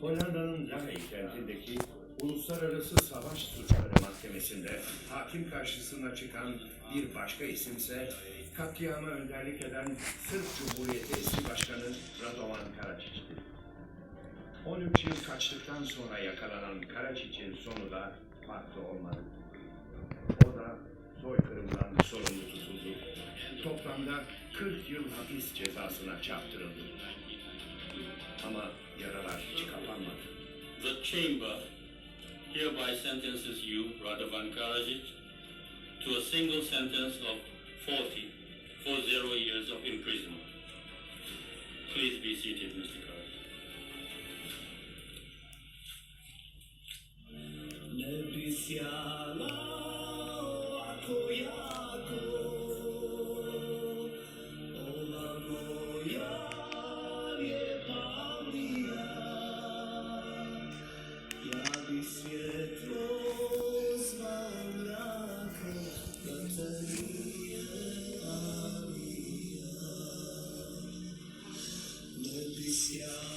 Hollanda'nın Lahey kentindeki Uluslararası Savaş Suçları Mahkemesi'nde hakim karşısına çıkan bir başka isimse katliama önderlik eden Sırp Cumhuriyeti eski başkanı Radovan Karadziç'ti. 13 yıl kaçtıktan sonra yakalanan Karadziç'in sonu da farklı olmadı. O da soykırımdan sorumlu tutuldu. Toplamda 40 yıl hapis cezasına çarptırıldı. Ama yaralar hiç kapanmadı. The chamber hereby sentences you, Radovan Karadzic, to a single sentence of 40, 40 years of imprisonment. Please be seated, Mr. Karadzic. Ne bisiala ako jako Olan o yar Yeah.